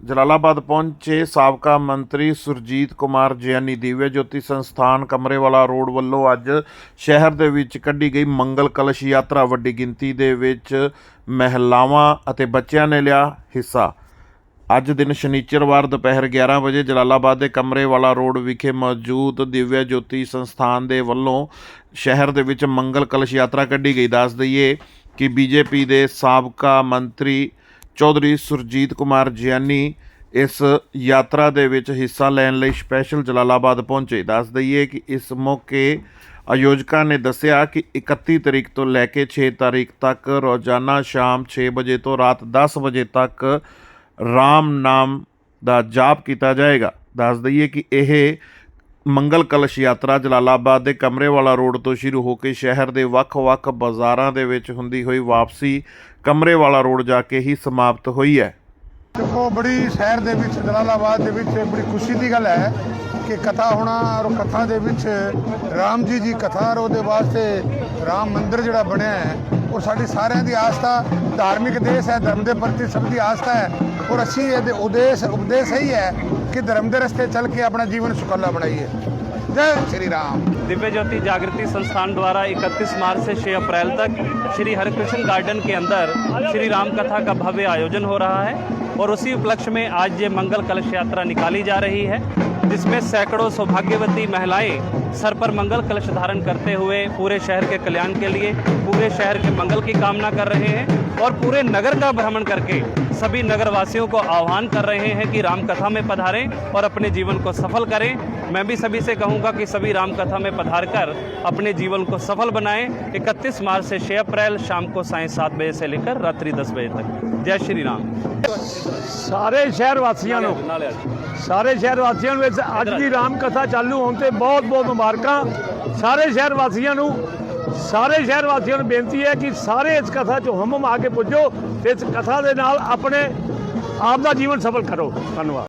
ਜਲਾਲਾਬਾਦ ਪਹੁੰਚੇ ਸਾਬਕਾ ਮੰਤਰੀ ਸੁਰਜੀਤ ਕੁਮਾਰ ਜੈਨੀ ਦਿਵਯ ਜੋਤੀ ਸੰਸਥਾਨ ਕਮਰੇਵਾਲਾ ਰੋਡ ਵੱਲੋਂ ਅੱਜ ਸ਼ਹਿਰ ਦੇ ਵਿੱਚ ਕੱਢੀ ਗਈ ਮੰਗਲ ਕਲਸ਼ ਯਾਤਰਾ। ਵੱਡੀ ਗਿਣਤੀ ਦੇ ਵਿੱਚ ਮਹਿਲਾਵਾਂ ਅਤੇ ਬੱਚਿਆਂ ਨੇ ਲਿਆ ਹਿੱਸਾ। ਅੱਜ ਦਿਨ ਸ਼ਨੀਚਰਵਾਰ ਦੁਪਹਿਰ 11 ਵਜੇ ਜਲਾਲਾਬਾਦ ਦੇ ਕਮਰੇਵਾਲਾ ਰੋਡ ਵਿਖੇ ਮੌਜੂਦ ਦਿਵਯ ਜੋਤੀ ਸੰਸਥਾਨ ਦੇ ਵੱਲੋਂ ਸ਼ਹਿਰ ਦੇ ਵਿੱਚ ਮੰਗਲ ਕਲਸ਼ ਯਾਤਰਾ ਕੱਢੀ ਗਈ। ਦੱਸ ਦਈਏ ਕਿ ਬੀਜੇਪੀ ਦੇ ਸਾਬਕਾ ਮੰਤਰੀ ਚੌਧਰੀ ਸੁਰਜੀਤ ਕੁਮਾਰ ਜਿਆਨੀ ਇਸ ਯਾਤਰਾ ਦੇ ਵਿੱਚ ਹਿੱਸਾ ਲੈਣ ਲਈ ਸਪੈਸ਼ਲ ਜਲਾਲਾਬਾਦ ਪਹੁੰਚੇ। ਦੱਸ ਦਈਏ ਕਿ ਇਸ ਮੌਕੇ ਆਯੋਜਕਾਂ ਨੇ ਦੱਸਿਆ ਕਿ 31 ਤਰੀਕ ਤੋਂ ਲੈ ਕੇ 6 ਤਾਰੀਖ ਤੱਕ ਰੋਜ਼ਾਨਾ ਸ਼ਾਮ 6 ਵਜੇ ਤੋਂ ਰਾਤ 10 ਵਜੇ ਤੱਕ ਰਾਮ ਨਾਮ ਦਾ ਜਾਪ ਕੀਤਾ ਜਾਏਗਾ। ਦੱਸ ਦਈਏ ਕਿ ਇਹ ਮੰਗਲ ਕਲਸ਼ ਯਾਤਰਾ ਜਲਾਲਾਬਾਦ ਦੇ ਕਮਰੇਵਾਲਾ ਰੋਡ ਤੋਂ ਸ਼ੁਰੂ ਹੋ ਕੇ ਸ਼ਹਿਰ ਦੇ ਵੱਖ-ਵੱਖ ਬਾਜ਼ਾਰਾਂ ਦੇ ਵਿੱਚ ਹੁੰਦੀ ਹੋਈ ਵਾਪਸੀ ਕਮਰੇਵਾਲਾ ਰੋਡ ਜਾ ਕੇ ਹੀ ਸਮਾਪਤ ਹੋਈ ਹੈ। ਦੇਖੋ, ਬੜੀ ਸ਼ਹਿਰ ਦੇ ਵਿੱਚ, ਜਲਾਲਾਬਾਦ ਦੇ ਵਿੱਚ ਬੜੀ ਖੁਸ਼ੀ ਦੀ ਗੱਲ ਹੈ ਕਿ ਕਥਾ ਹੋਣਾ ਔਰ ਕਥਾ ਦੇ ਵਿੱਚ ਰਾਮ ਜੀ ਦੀ ਕਥਾ ਔਰ ਉਹਦੇ ਵਾਸਤੇ ਰਾਮ ਮੰਦਿਰ ਜਿਹੜਾ ਬਣਿਆ ਹੈ, ਉਹ ਸਾਡੀ ਸਾਰਿਆਂ ਦੀ ਆਸਥਾ, ਧਾਰਮਿਕ ਦੇਸ਼ ਹੈ, ਧਰਮ ਦੇ ਪ੍ਰਤੀ ਸਭ ਦੀ ਆਸਥਾ ਹੈ ਔਰ ਅਸੀਂ ਇਹਦੇ ਉਦੇਸ਼, ਉਪਦੇਸ਼ ਹੀ ਹੈ ਕਿ ਧਰਮ ਦੇ ਰਸਤੇ ਚੱਲ ਕੇ ਆਪਣਾ ਜੀਵਨ ਸੁਖਾਲਾ ਬਣਾਈਏ ਜੈ ਸ਼੍ਰੀ ਰਾਮ दिव्य ज्योति जागृति संस्थान द्वारा 31 मार्च से 6 अप्रैल तक श्री हरिकृष्ण गार्डन के अंदर श्री राम कथा का भव्य आयोजन हो रहा है और उसी उपलक्ष्य में आज ये मंगल कलश यात्रा निकाली जा रही है जिसमें सैकड़ों सौभाग्यवती महिलाएँ सर पर मंगल कलश धारण करते हुए पूरे शहर के कल्याण के लिए पूरे शहर के मंगल की कामना कर रहे हैं और पूरे नगर का भ्रमण करके सभी नगरवासियों को आह्वान कर रहे हैं कि रामकथा में पधारें और अपने जीवन को सफल करें। मैं भी सभी से कहूँगा कि सभी रामकथा में पधार कर अपने जीवन को सफल बनाएँ। 31 मार्च से छह अप्रैल शाम को साय सात बजे से लेकर रात्रि दस बजे तक। जय श्री राम। सारे शहरवासियों ਸਾਰੇ ਸ਼ਹਿਰ ਵਾਸੀਆਂ ਨੂੰ ਇਸ ਅੱਜ ਦੀ ਰਾਮ ਕਥਾ ਚਾਲੂ ਹੋਣ ਤੇ ਬਹੁਤ ਬਹੁਤ ਮੁਬਾਰਕਾਂ। ਸਾਰੇ ਸ਼ਹਿਰ ਵਾਸੀਆਂ ਨੂੰ, ਸਾਰੇ ਸ਼ਹਿਰ ਵਾਸੀਆਂ ਨੂੰ ਬੇਨਤੀ ਹੈ ਕਿ ਸਾਰੇ ਇਸ ਕਥਾ 'ਚ ਹਮ ਹਮ ਆ ਕੇ ਪੁੱਜੋ ਤੇ ਇਸ ਕਥਾ ਦੇ ਨਾਲ ਆਪਣੇ ਆਪ ਦਾ ਜੀਵਨ ਸਫਲ ਕਰੋ। ਧੰਨਵਾਦ।